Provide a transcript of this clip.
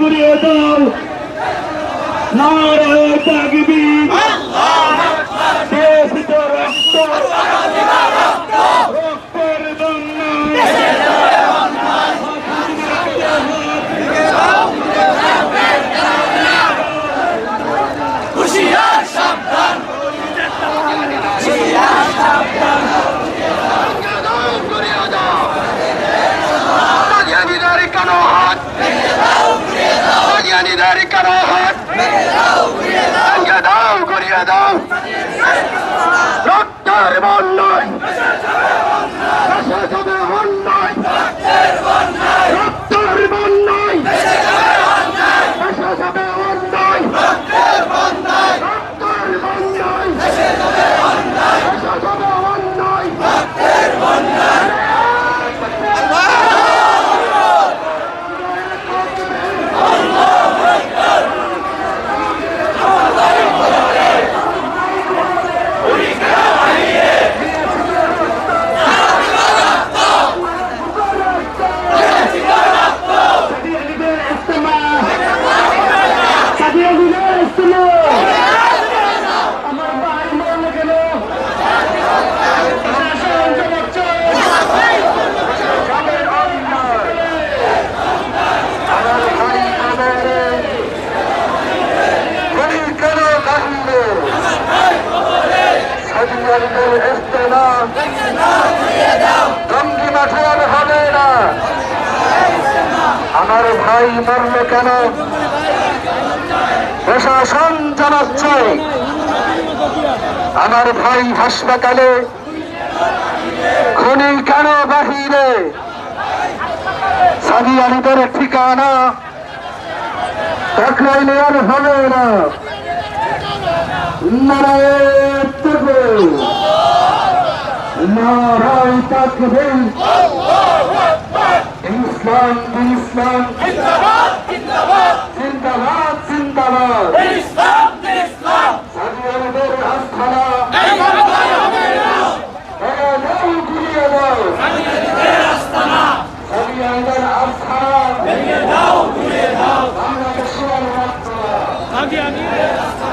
ঘুরিয়ে দাও নারায় পাগবি। দেশ carajo! ভাই মরল কেন? প্রশাসন জানাচ্ছে, আমার ভাই হাসপাতালে খনি কেন বাহিরে? সাদি আলিদের ঠিকানা টাকরাইলে আর হবে না। নারায়ণ তকবীর। নারায় তাকবে ইসলাম ইসলাম। জিন্দাবাদ জিন্দাবাদ। ইসলাম ইসলাম। সাদিয়ানদের আস্থানা এই বাংলায় হবে না। এরা নাও ঘুরিয়ে দাও। সাদিয়াদের আস্তানা সাদিয়ানদের আস্থানা। ভেঙে দাও ঘুরিয়ে দাও। বাংলাদেশের রাস্তা সাদিয়াদের আস্তানা ভেঙে